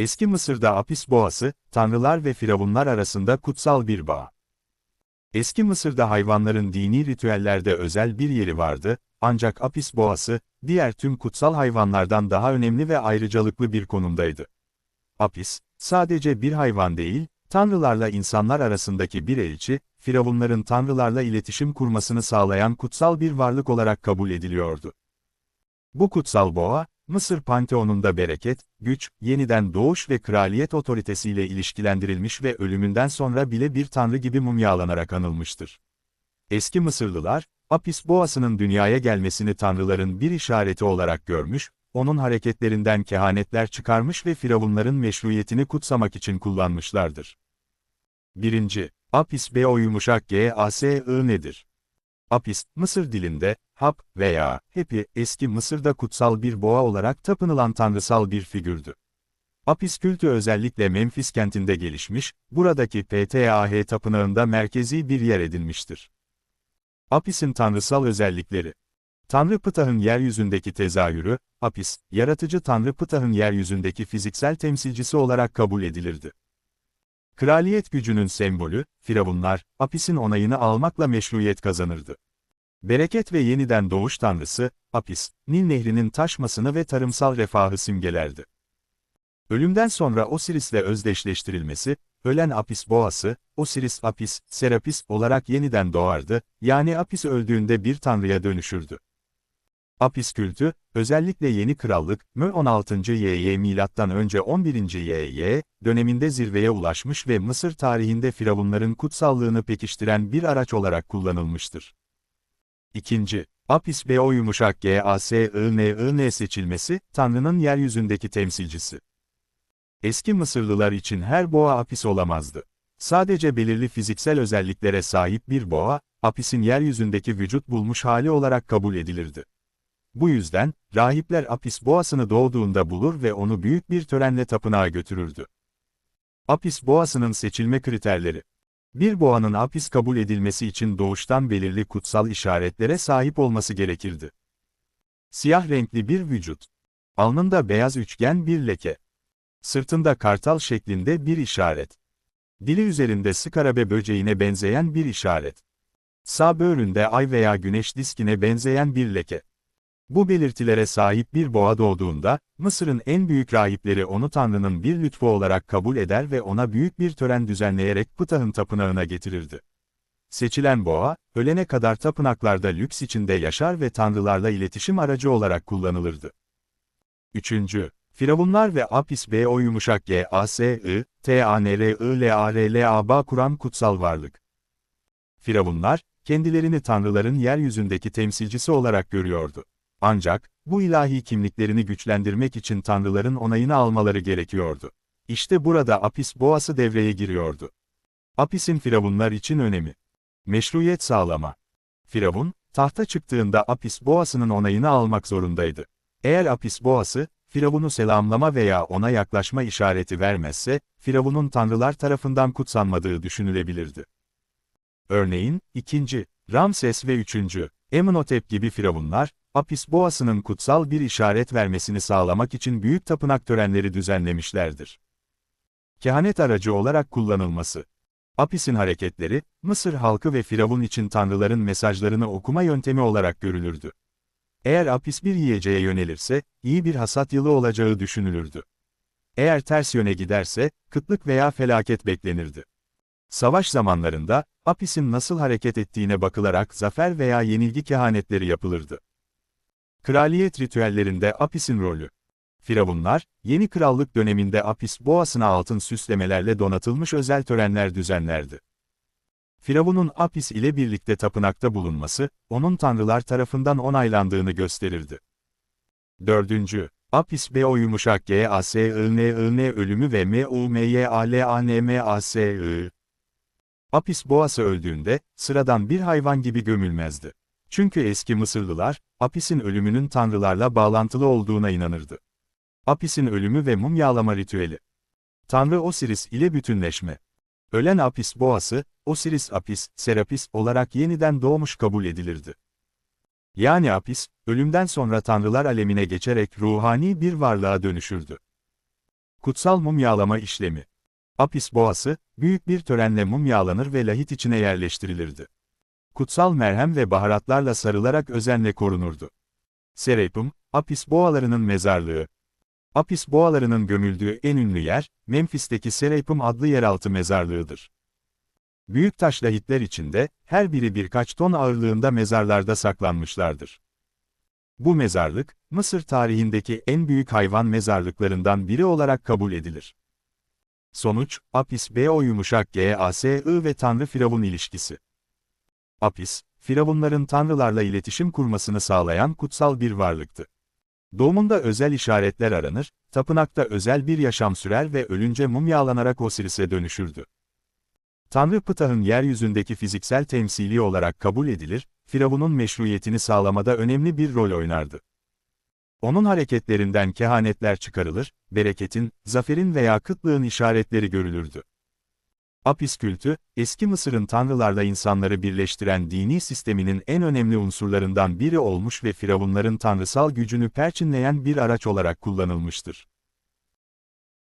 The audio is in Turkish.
Eski Mısır'da Apis boğası, tanrılar ve firavunlar arasında kutsal bir bağ. Eski Mısır'da hayvanların dini ritüellerde özel bir yeri vardı, ancak Apis boğası, diğer tüm kutsal hayvanlardan daha önemli ve ayrıcalıklı bir konumdaydı. Apis, sadece bir hayvan değil, tanrılarla insanlar arasındaki bir elçi, firavunların tanrılarla iletişim kurmasını sağlayan kutsal bir varlık olarak kabul ediliyordu. Bu kutsal boğa, Mısır Panteonunda bereket, güç, yeniden doğuş ve kraliyet otoritesiyle ilişkilendirilmiş ve ölümünden sonra bile bir tanrı gibi mumyalanarak anılmıştır. Eski Mısırlılar, Apis boğasının dünyaya gelmesini tanrıların bir işareti olarak görmüş, onun hareketlerinden kehanetler çıkarmış ve firavunların meşruiyetini kutsamak için kullanmışlardır. 1. Apis B o yumuşak G A S I nedir? Apis, Mısır dilinde, Hap veya Hepi, eski Mısır'da kutsal bir boğa olarak tapınılan tanrısal bir figürdü. Apis kültü özellikle Memphis kentinde gelişmiş, buradaki Ptah tapınağında merkezi bir yer edinmiştir. Apis'in tanrısal özellikleri Tanrı Ptah'ın yeryüzündeki tezahürü, Apis, yaratıcı Tanrı Ptah'ın yeryüzündeki fiziksel temsilcisi olarak kabul edilirdi. Kraliyet gücünün sembolü, Firavunlar, Apis'in onayını almakla meşruiyet kazanırdı. Bereket ve yeniden doğuş tanrısı, Apis, Nil nehrinin taşmasını ve tarımsal refahı simgelerdi. Ölümden sonra Osiris'le özdeşleştirilmesi, ölen Apis boğası, Osiris Apis, Serapis olarak yeniden doğardı, yani Apis öldüğünde bir tanrıya dönüşürdü. Apis kültü, özellikle Yeni Krallık, mö 16. YY milattan önce 11. YY döneminde zirveye ulaşmış ve Mısır tarihinde firavunların kutsallığını pekiştiren bir araç olarak kullanılmıştır. İkinci, Apis B o yumuşak G A S I N I N seçilmesi, Tanrı'nın yeryüzündeki temsilcisi. Eski Mısırlılar için her boğa Apis olamazdı. Sadece belirli fiziksel özelliklere sahip bir boğa, Apis'in yeryüzündeki vücut bulmuş hali olarak kabul edilirdi. Bu yüzden, rahipler Apis boğasını doğduğunda bulur ve onu büyük bir törenle tapınağa götürürdü. Apis boğasının seçilme kriterleri Bir boğanın Apis kabul edilmesi için doğuştan belirli kutsal işaretlere sahip olması gerekirdi. Siyah renkli bir vücut. Alnında beyaz üçgen bir leke. Sırtında kartal şeklinde bir işaret. Dili üzerinde skarabe böceğine benzeyen bir işaret. Sağ böğründe ay veya güneş diskine benzeyen bir leke. Bu belirtilere sahip bir boğa doğduğunda, Mısır'ın en büyük rahipleri onu Tanrı'nın bir lütfu olarak kabul eder ve ona büyük bir tören düzenleyerek Ptah'ın tapınağına getirirdi. Seçilen boğa, ölene kadar tapınaklarda lüks içinde yaşar ve tanrılarla iletişim aracı olarak kullanılırdı. 3. Firavunlar ve Apis B o yumuşak G A S I T A N R I L A R L A bağ kuran kutsal varlık. Firavunlar, kendilerini tanrıların yeryüzündeki temsilcisi olarak görüyordu. Ancak, bu ilahi kimliklerini güçlendirmek için tanrıların onayını almaları gerekiyordu. İşte burada Apis boğası devreye giriyordu. Apis'in firavunlar için önemi. Meşruiyet sağlama. Firavun, tahta çıktığında Apis boğasının onayını almak zorundaydı. Eğer Apis boğası, Firavun'u selamlama veya ona yaklaşma işareti vermezse, Firavun'un tanrılar tarafından kutsanmadığı düşünülebilirdi. Örneğin, 2. Ramses ve 3. Emenhotep gibi firavunlar, Apis boğasının kutsal bir işaret vermesini sağlamak için büyük tapınak törenleri düzenlemişlerdir. Kehanet aracı olarak kullanılması. Apis'in hareketleri, Mısır halkı ve Firavun için tanrıların mesajlarını okuma yöntemi olarak görülürdü. Eğer Apis bir yiyeceğe yönelirse, iyi bir hasat yılı olacağı düşünülürdü. Eğer ters yöne giderse, kıtlık veya felaket beklenirdi. Savaş zamanlarında, Apis'in nasıl hareket ettiğine bakılarak zafer veya yenilgi kehanetleri yapılırdı. Kraliyet ritüellerinde Apis'in rolü. Firavunlar, yeni krallık döneminde Apis boğasına altın süslemelerle donatılmış özel törenler düzenlerdi. Firavun'un Apis ile birlikte tapınakta bulunması, onun tanrılar tarafından onaylandığını gösterirdi. 4. Apis B o yumuşak G A S I N I N ölümü ve M U M Y A L A A S I. Apis boğası öldüğünde, sıradan bir hayvan gibi gömülmezdi. Çünkü eski Mısırlılar, Apis'in ölümünün tanrılarla bağlantılı olduğuna inanırdı. Apis'in ölümü ve mumyalama ritüeli. Tanrı Osiris ile bütünleşme. Ölen Apis boğası, Osiris Apis, Serapis olarak yeniden doğmuş kabul edilirdi. Yani Apis, ölümden sonra tanrılar alemine geçerek ruhani bir varlığa dönüşürdü. Kutsal mumyalama işlemi. Apis boğası, büyük bir törenle mumyalanır ve lahit içine yerleştirilirdi. Kutsal merhem ve baharatlarla sarılarak özenle korunurdu. Serapum, Apis boğalarının mezarlığı. Apis boğalarının gömüldüğü en ünlü yer, Memphis'teki Serapum adlı yeraltı mezarlığıdır. Büyük taş lahitler içinde, her biri birkaç ton ağırlığında mezarlarda saklanmışlardır. Bu mezarlık, Mısır tarihindeki en büyük hayvan mezarlıklarından biri olarak kabul edilir. Sonuç, Apis B.O. yumuşak G.A.S.I. ve Tanrı Firavun ilişkisi. Apis, Firavunların tanrılarla iletişim kurmasını sağlayan kutsal bir varlıktı. Doğumunda özel işaretler aranır, tapınakta özel bir yaşam sürer ve ölünce mumyalanarak Osiris'e dönüşürdü. Tanrı Ptah'ın yeryüzündeki fiziksel temsili olarak kabul edilir, Firavun'un meşruiyetini sağlamada önemli bir rol oynardı. Onun hareketlerinden kehanetler çıkarılır, bereketin, zaferin veya kıtlığın işaretleri görülürdü. Apis kültü, eski Mısır'ın tanrılarla insanları birleştiren dini sisteminin en önemli unsurlarından biri olmuş ve firavunların tanrısal gücünü perçinleyen bir araç olarak kullanılmıştır.